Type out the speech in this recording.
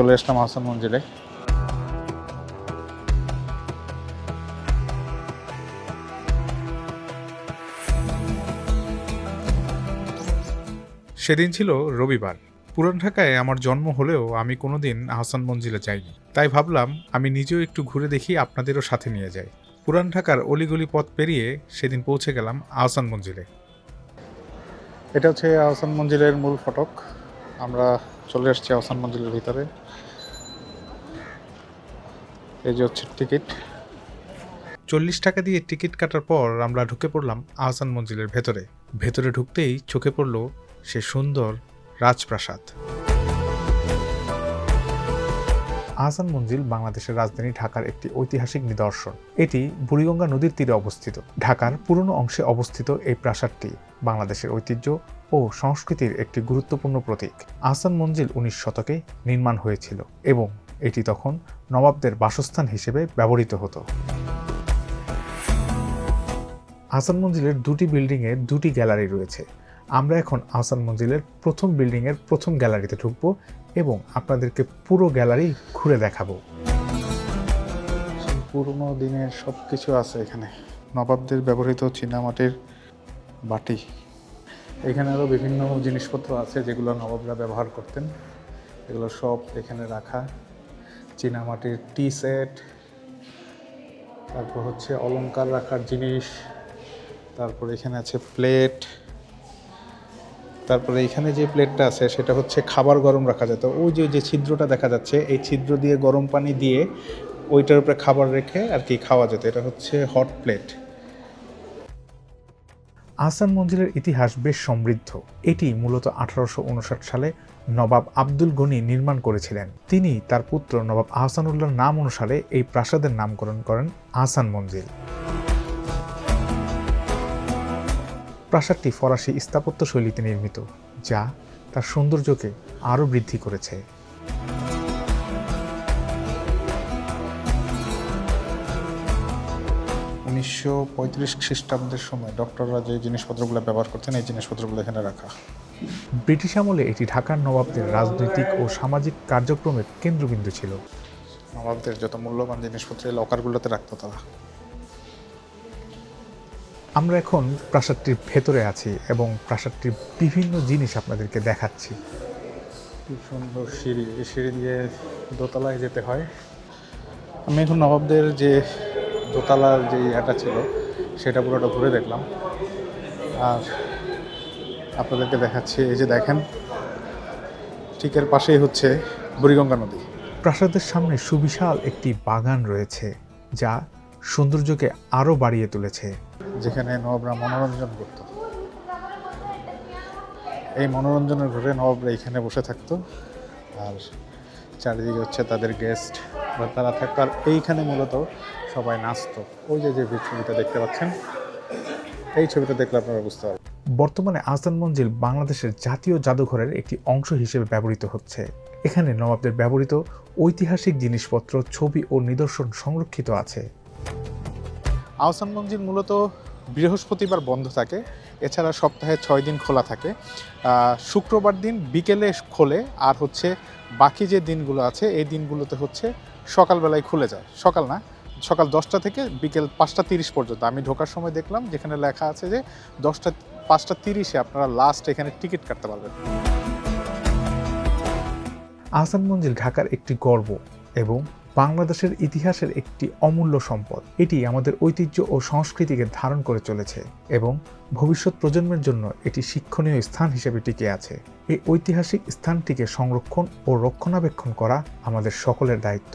চলে আসলাম আহসান মঞ্জিলে। সেদিন ছিল রবিবার। পুরান ঢাকায় আমার জন্ম হলেও আমি কোনোদিন আহসান মঞ্জিলে যাইনি। তাই ভাবলাম আমি নিজেও একটু ঘুরে দেখি আপনাদেরও সাথে নিয়ে যাই। পুরান ঢাকার অলিগলি পথ পেরিয়ে সেদিন পৌঁছে গেলাম আহসান মঞ্জিলে। এটা হচ্ছে আহসান মঞ্জিলের মূল ফটক। আমরা চলে আসছি আহসান মঞ্জিলের ভিতরে। এই যে হচ্ছে টিকিট। চল্লিশ টাকা দিয়ে টিকিট কাটার পর আমরা ঢুকে পড়লাম আহসান মঞ্জিলের ভেতরে। ভেতরে ঢুকতেই চোখে পড়ল সে সুন্দর রাজপ্রাসাদ। আহসান মঞ্জিল বাংলাদেশের রাজধানী ঢাকার একটি ঐতিহাসিক নিদর্শন। এটি বুড়িগঙ্গা নদীর তীরে অবস্থিত। ঢাকার পুরনো অংশে অবস্থিত এই প্রাসাদটি। বাংলাদেশের ঐতিহ্য ও সংস্কৃতির একটি গুরুত্বপূর্ণ প্রতীক। আহসান মঞ্জিল উনিশ শতকে নির্মাণ হয়েছিল এবং এটি তখন নবাবদের বাসস্থান হিসেবে ব্যবহৃত হতো। আহসান মঞ্জিলের দুটি বিল্ডিংয়ে দুটি গ্যালারি রয়েছে। আমরা এখন আহসান মঞ্জিলের প্রথম বিল্ডিংয়ের প্রথম গ্যালারিতে ঢুকবো এবং আপনাদেরকে পুরো গ্যালারি ঘুরে দেখাবো। পুরনো দিনের সব কিছু আছে এখানে। নবাবদের ব্যবহৃত চীনামাটির বাটি। এখানে আরও বিভিন্ন জিনিসপত্র আছে যেগুলো নবাবরা ব্যবহার করতেন। এগুলো সব এখানে রাখা। চীনামাটির টি সেট। তারপর হচ্ছে অলঙ্কার রাখার জিনিস। তারপর এখানে আছে প্লেট। তারপরে এখানে যে প্লেটটা আছে সেটা হচ্ছে খাবার গরম রাখা যেত ওই যে যে ছিদ্রটা দেখা যাচ্ছে, এই ছিদ্র দিয়ে গরম পানি দিয়ে ওইটার উপরে খাবার রেখে আর কি খাওয়া যেত। এটা হচ্ছে হট প্লেট আহসান মঞ্জিলের ইতিহাস বেশ সমৃদ্ধ। এটি মূলত আঠারোশো উনষাট সালে নবাব আব্দুল গনি নির্মাণ করেছিলেন। তিনি তার পুত্র নবাব আহসানুল্লাহর নাম অনুসারে এই প্রাসাদের নামকরণ করেন আহসান মঞ্জিল। প্রাসাদটি ফরাসি স্থাপত্য শৈলীতে নির্মিত, যা তার সৌন্দর্যকে আরও বৃদ্ধি করেছে। উনিশশো পঁয়ত্রিশ খ্রিস্টাব্দের সময় ডক্টররা যে জিনিসপত্রগুলো ব্যবহার করতেন এই জিনিসপত্রগুলো এখানে রাখা। ব্রিটিশ আমলে এটি ঢাকার নবাবদের রাজনৈতিক ও সামাজিক কার্যক্রমের কেন্দ্রবিন্দু ছিল। নবাবদের যত মূল্যবান জিনিসপত্র এই লকারগুলোতে রাখতো তারা। আমরা এখন প্রাসাদটির ভেতরে আছি এবং প্রাসাদটির বিভিন্ন জিনিস আপনাদেরকে দেখাচ্ছি। খুব সুন্দর সিঁড়ি এই সিঁড়ি দিয়ে দোতলায় যেতে হয়। আমি এখন নবাবদের যে দোতলার যে এটা ছিল সেটা পুরোটা ঘুরে দেখলাম। আর আপনাদেরকে দেখাচ্ছি এই যে দেখেন ঠিক এর পাশেই হচ্ছে বুড়িগঙ্গা নদী। প্রাসাদের সামনে সুবিশাল একটি বাগান রয়েছে যা সৌন্দর্যকে আরও বাড়িয়ে তুলেছে। যেখানে নবাবরা মনোরঞ্জন করত। এই মনোরঞ্জনের ঘরে নবাবরা এখানে বসে থাকতো আর চারিদিকে হচ্ছে তাদের গেস্ট বা তারা থাকতো আর এইখানে মূলত সবাই নাচতো। ওই যে যে ছবিটা দেখতে পাচ্ছেন এই ছবিটা দেখলে আপনারা বুঝতে পারবেন। বর্তমানে আহসান মঞ্জিল বাংলাদেশের জাতীয় জাদুঘরের একটি অংশ হিসেবে ব্যবহৃত হচ্ছে। এখানে নবাবদের ব্যবহৃত ঐতিহাসিক জিনিসপত্র ছবি ও নিদর্শন সংরক্ষিত আছে। আহসান মঞ্জিল মূলত বৃহস্পতিবার বন্ধ থাকে। এছাড়া সপ্তাহে ছয় দিন খোলা থাকে। শুক্রবার দিন বিকেলে খোলে, আর হচ্ছে বাকি যে দিনগুলো আছে, এই দিনগুলোতে হচ্ছে সকালবেলায় খুলে যায়। সকাল না, সকাল দশটা থেকে বিকেল পাঁচটা তিরিশ পর্যন্ত। আমি ঢোকার সময় দেখলাম, যেখানে লেখা আছে যে দশটা, পাঁচটা তিরিশে আপনারা লাস্ট এখানে টিকিট কাটতে পারবেন। আহসান মঞ্জিল ঢাকার একটি গর্ব এবং বাংলাদেশের ইতিহাসের একটি অমূল্য সম্পদ। এটি আমাদের ঐতিহ্য ও সংস্কৃতিকে ধারণ করে চলেছে এবং ভবিষ্যৎ প্রজন্মের জন্য এটি শিক্ষণীয় স্থান হিসেবে টিকে আছে। এই ঐতিহাসিক স্থানটিকে সংরক্ষণ ও রক্ষণাবেক্ষণ করা আমাদের সকলের দায়িত্ব।